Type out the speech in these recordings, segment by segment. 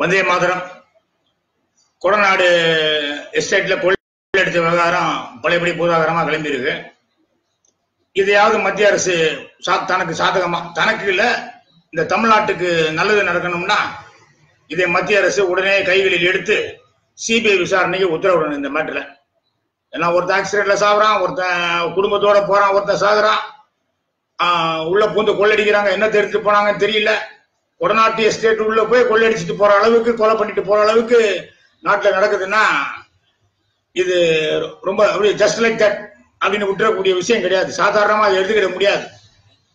வந்தே மாதரம். கொடநாடு எஸ்டேட்ல கொள்ளையடிச்ச விவகாரம் பழையபடி பூதாகரமா கிளம்பியிருக்கு. இதையாவது மத்திய அரசு சா- தனக்கு சாதகமா தனக்கு இல்ல இந்த தமிழ்நாட்டுக்கு நல்லது நடக்கணும்னா இதை மத்திய அரசு உடனே கைகளில் எடுத்து சிபிஐ விசாரணைக்கு உத்தரவிடணும் இந்த மேட்டர்ல ஏன்னா ஒருத்தன் ஆக்சிடென்ட்ல சாகுறான் ஒருத்தன் குடும்பத்தோட போறான் ஒருத்தன் சாகுறான். உள்ள பூந்து கொள்ளடிக்கிறாங்க என்ன தெரிஞ்சு போனாங்கன்னு தெரியல. கொடநாட்டு எஸ்டேட் உள்ள போய் கொள்ளையடிச்சிட்டு போற அளவுக்கு கொலை பண்ணிட்டு போற அளவுக்கு நாட்டுல நடக்குதுன்னா இது ரொம்ப அப்படியே ஜஸ்ட் லைக் தட் அப்படின்னு விட்டுறக்கூடிய விஷயம் கிடையாது. சாதாரணமா அதை எடுத்துக்கிட முடியாது.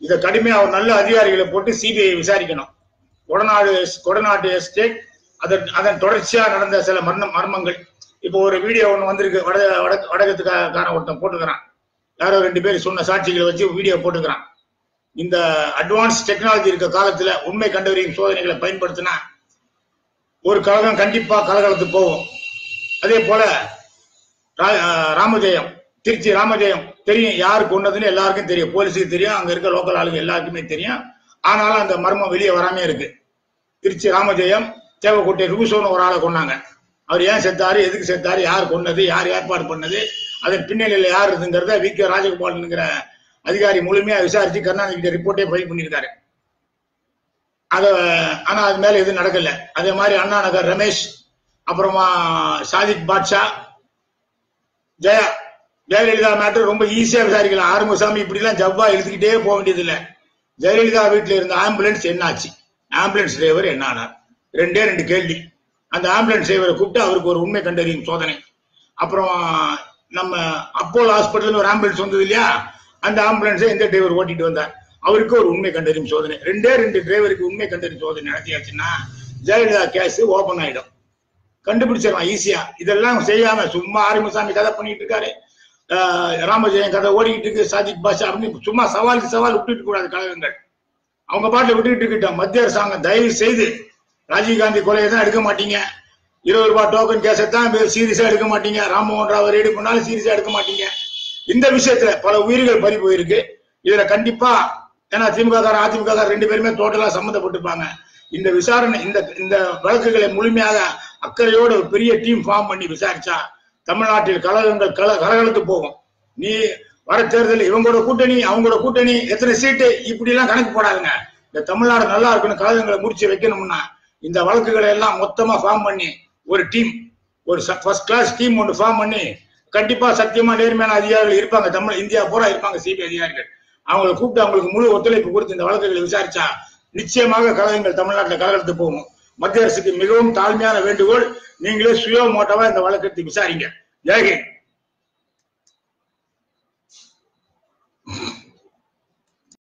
இதை கடுமையா ஒரு நல்ல அதிகாரிகளை போட்டு சிபிஐ விசாரிக்கணும். கொடநாடு கொடநாட்டு எஸ்டேட் அதன் அதன் தொடர்ச்சியா நடந்த சில மர்ம மர்மங்கள். இப்போ ஒரு வீடியோ ஒன்று வந்திருக்கு. வட வடக்கு வடக்கத்துக்காரன் ஒருத்தன் போட்டுக்கிறான். யாரோ ரெண்டு பேர் சொன்ன சாட்சிகளை வச்சு வீடியோ போட்டுக்கிறான். இந்த அட்வான்ஸ் டெக்னாலஜி இருக்க காலத்துல உண்மை கண்டறியும் சோதனைகளை பயன்படுத்தினா ஒரு கழகம் கண்டிப்பா கலகலத்துக்கு போகும். அதே போல ராமஜெயம் திருச்சி ராமஜெயம் தெரியும் யாரு கொண்டதுன்னு எல்லாருக்கும் தெரியும். போலீஸுக்கு தெரியும் அங்க இருக்க லோக்கல் ஆளுங்க எல்லாருக்குமே தெரியும். ஆனாலும் அந்த மர்மம் வெளியே வராம இருக்கு. திருச்சி ராமஜெயம் தேவக்கோட்டை ரூசோன்னு ஒரு ஆளை கொண்டாங்க அவர் ஏன் செத்தாரு எதுக்கு செத்தாரு யார் கொன்னது யார் ஏற்பாடு பண்ணது அதன் பின்னணியில யார் இருக்குங்கிறத வி கே ராஜகோபால்ங்கிற அதிகாரி முழுமையா விசாரிச்சு கருணாநிதி கிட்ட ரிப்போர்ட்டே ஃபைல் பண்ணியிருக்காரு. அத ஆனா அது மேல எதுவும் நடக்கல. அதே மாதிரி அண்ணா நகர் ரமேஷ் அப்புறமா சாதிக் பாட்ஷா ஜெயா ஜெயலலிதா மேட்டர் ரொம்ப ஈஸியா விசாரிக்கலாம் ஆறுமுகசாமி இப்படி எல்லாம் ஜவ்வா எழுதிக்கிட்டே போக வேண்டியது இல்ல ஜெயலலிதா வீட்டுல இருந்த ஆம்புலன்ஸ் என்னாச்சு? ஆம்புலன்ஸ் டிரைவர் என்ன ஆனார்? ரெண்டே ரெண்டு கேள்வி. அந்த ஆம்புலன்ஸ் டிரைவரை கூப்பிட்டு அவருக்கு ஒரு உண்மை கண்டறியும் சோதனை. அப்புறம் நம்ம அப்போலோ ஹாஸ்பிட்டல் ஒரு ஆம்புலன்ஸ் வந்தது இல்லையா? அந்த ஆம்புலன்ஸை எந்த டிரைவர் ஓட்டிட்டு வந்தார்? அவருக்கு ஒரு உண்மை கண்டறியும் சோதனை. ரெண்டே ரெண்டு டிரைவருக்கு உண்மை கண்டறியும் சோதனை நடத்தியாச்சுன்னா ஜெயலலிதா கேஸ் ஓபன் ஆயிடும். கண்டுபிடிச்சிடலாம் ஈஸியா இதெல்லாம் செய்யாம சும்மா ஆறுமுசாமி கதை பண்ணிட்டு இருக்காரு. ராமஜெயம் கதை ஓடிக்கிட்டு இருக்கு சாதிக் பாஷா அப்படின்னு சும்மா சவாலுக்கு சவால் விட்டுட்டு கூடாது கழகங்கள். அவங்க பாட்டில் விட்டுக்கிட்டு இருக்கட்டும். மத்திய அரசாங்கம் தயவு செய்து ராஜீவ்காந்தி கொலையை தான் எடுக்க மாட்டீங்க. இருபது ரூபாய் டோக்கன் கேஸை தான் சீரியஸா எடுக்க மாட்டீங்க. ராம்மோகன் ராவ் ரெடி பண்ணாலும் சீரியஸா எடுக்க மாட்டீங்க. இந்த விஷயத்துல பல உயிர்கள் பறி போயிருக்கு. இதுல கண்டிப்பா ஏன்னா திமுக காரன் அதிமுக காரன் ரெண்டு பேருமே டோட்டலா சம்மந்தப்பட்டிருப்பாங்க. இந்த விசாரணை இந்த இந்த வழக்குகளை முழுமையாக அக்கறையோட ஒரு பெரிய டீம் ஃபார்ம் பண்ணி விசாரிச்சா தமிழ்நாட்டில் கழகங்கள் கல கலகலத்து போகும். நீ வர தேர்தல் இவங்களோட கூட்டணி அவங்களோட கூட்டணி எத்தனை சீட்டு இப்படி எல்லாம் கணக்கு போடாதுங்க. இந்த தமிழ்நாடு நல்லா இருக்கணும் கழகங்களை முடிச்சு வைக்கணும்னா இந்த வழக்குகளை எல்லாம் மொத்தமா ஃபார்ம் பண்ணி ஒரு டீம் ஒரு ஃபர்ஸ்ட் கிளாஸ் டீம் ஒன்று ஃபார்ம் பண்ணி கண்டிப்பா சத்தியமா நேர்மையான அதிகாரிகள் இருப்பாங்க. தமிழ் இந்தியா பூரா இருப்பாங்க சிபிஐ அதிகாரிகள். அவங்களை கூப்பிட்டு அவங்களுக்கு முழு ஒத்துழைப்பு கொடுத்து இந்த வழக்குகளை விசாரிச்சா நிச்சயமாக கழகங்கள் தமிழ்நாட்டில் கலகலத்து போகும். மத்திய அரசுக்கு மிகவும் தாழ்மையான வேண்டுகோள் நீங்களே சுயமோட்டவா இந்த வழக்கத்தை விசாரிங்க. ஜெயஹிந்த்.